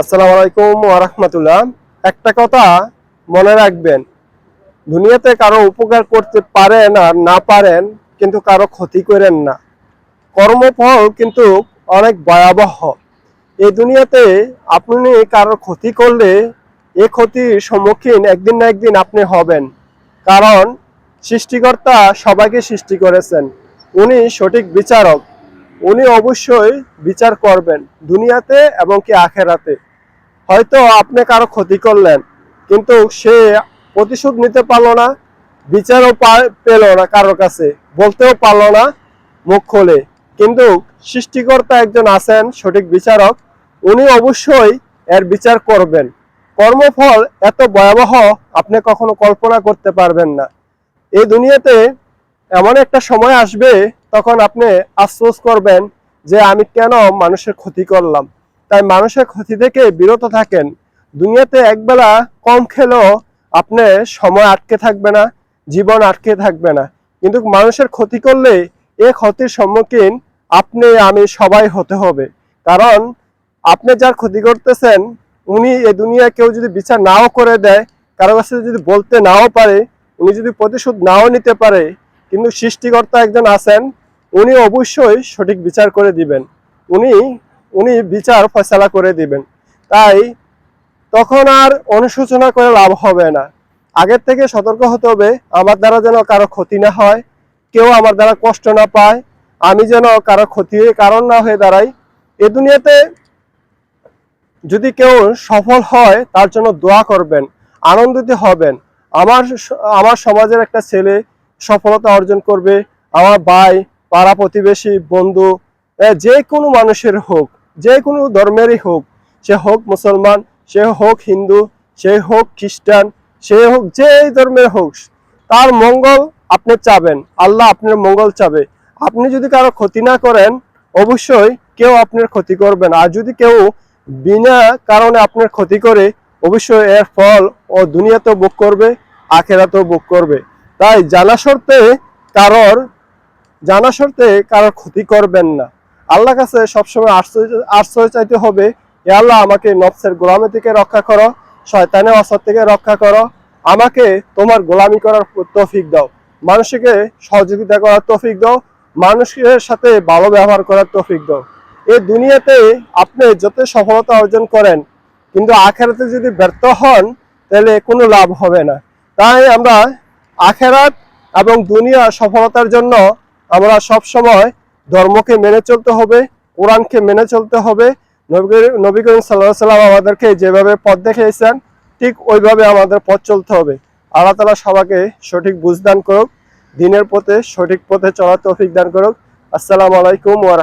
আসসালামু আলাইকুম ওরহমতুল্লাহ একটা কথা মনে রাখবেন, দুনিয়াতে কারও উপকার করতে পারেন আর না পারেন কিন্তু কারও ক্ষতি করেন না। কর্মফল কিন্তু অনেক ভয়াবহ। এই দুনিয়াতে আপনি কারোর ক্ষতি করলে এ ক্ষতির সম্মুখীন একদিন না একদিন আপনি হবেন। কারণ সৃষ্টিকর্তা সবাইকে সৃষ্টি করেছেন। উনি সঠিক বিচারক। উনি অবশ্যই বিচার করবেন দুনিয়াতে এবং কি আখেরাতে। হয়তো আপনি কারও ক্ষতি করলেন, কিন্তু সে প্রতিশোধ নিতে পারল না, বিচারও পেল না কারোর কাছে, বলতেও পারল না মুখ খোলে। কিন্তু সৃষ্টিকর্তা একজন আছেন, সঠিক বিচারক, উনি অবশ্যই এর বিচার করবেন। কর্মফল এত ভয়াবহ, আপনি কখনো কল্পনা করতে পারবেন না। এই দুনিয়াতে এমন একটা সময় আসবে, তখন আপনি আফসোস করবেন যে আমি কেন মানুষের ক্ষতি করলাম। তাই মানুষের ক্ষতি থেকে বিরত থাকেন। দুনিয়াতে একবেলা কম খেলেও আপনি সময় আটকে থাকবে না, জীবন আটকে থাকবে না। কিন্তু মানুষের ক্ষতি করলে এ ক্ষতির সম্মুখীন আপনি, আমি সবাই হতে হবে। কারণ আপনি যার ক্ষতি করতেছেন, উনি এ দুনিয়া কেউ যদি বিচার নাও করে দেয়, কারও কাছে যদি বলতে নাও পারে, উনি যদি প্রতিশোধ নাও নিতে পারে, কিন্তু সৃষ্টিকর্তা একজন আছেন, উনি অবশ্যই সঠিক বিচার করে দিবেন। উনি উনি বিচার ফয়সালা করে দিবেন। তাই তখন আর অনুশোচনা করে লাভ হবে না। আগের থেকে সতর্ক হতে হবে, আমার দ্বারা যেন কারও ক্ষতি না হয়, কেউ আমার দ্বারা কষ্ট না পায়, আমি যেন কারও ক্ষতি কারণ না হয়ে দাঁড়াই। এ দুনিয়াতে যদি কেউ সফল হয়, তার জন্য দোয়া করবেন, আনন্দিত হবেন। আমার আমার সমাজের একটা ছেলে সফলতা অর্জন করবে, আমার ভাই, পাড়া প্রতিবেশী, বন্ধু যে কোনো মানুষের হোক। যে কোনো ধর্মেরই হোক সে হোক মুসলমান, সে হোক হিন্দু, সে হোক খ্রিস্টান, সে হোক যে ধর্মের হোক তার মঙ্গল আপনি চাবেন, আল্লাহ আপনার মঙ্গল চাবে। আপনি যদি কারও ক্ষতি না করেন, অবশ্যই কেউ আপনার ক্ষতি করবে না। আর যদি কেউ বিনা কারণে আপনার ক্ষতি করে, অবশ্যই এর ফল ও দুনিয়াতেও ভোগ করবে, আখেরাতেও ভোগ করবে। তাই জানা সত্ত্বে কারোর, জানা সত্ত্বে কারোর ক্ষতি করবেন না। আল্লাহ কাছে সবসময় আশ্রয় চাইতে হবে। এ আল্লাহ, আমাকে নফসের গোলামি থেকে রক্ষা করো, শয়তানের অসর থেকে রক্ষা করো। আমাকে তোমার গোলামি করার তৌফিক দাও। মানুষকে সহযোগিতা করার তৌফিক দাও। মানুষের সাথে ভালো ব্যবহার করার তৌফিক দাও। এই দুনিয়াতে আপনি যত সফলতা অর্জন করেন, কিন্তু আখেরাতে যদি ব্যর্থ হন, তাহলে কোনো লাভ হবে না। তাই আমরা আখেরাত এবং দুনিয়া সফলতার জন্য আমরা সব সময় ধর্মকে মেনে চলতে হবে, কোরআনকে মেনে চলতে হবে। নবী করিম- সাল্লাহ সাল্লাম আমাদেরকে যেভাবে পথ দেখিয়েছেন, ঠিক ওইভাবে আমাদের পথ চলতে হবে। আল্লাহ তালা সবাকে সঠিক বুঝদান করুক, দিনের পথে সঠিক পথে চলার তৌফিক দান করুক। আসসালামু আলাইকুম ওয়া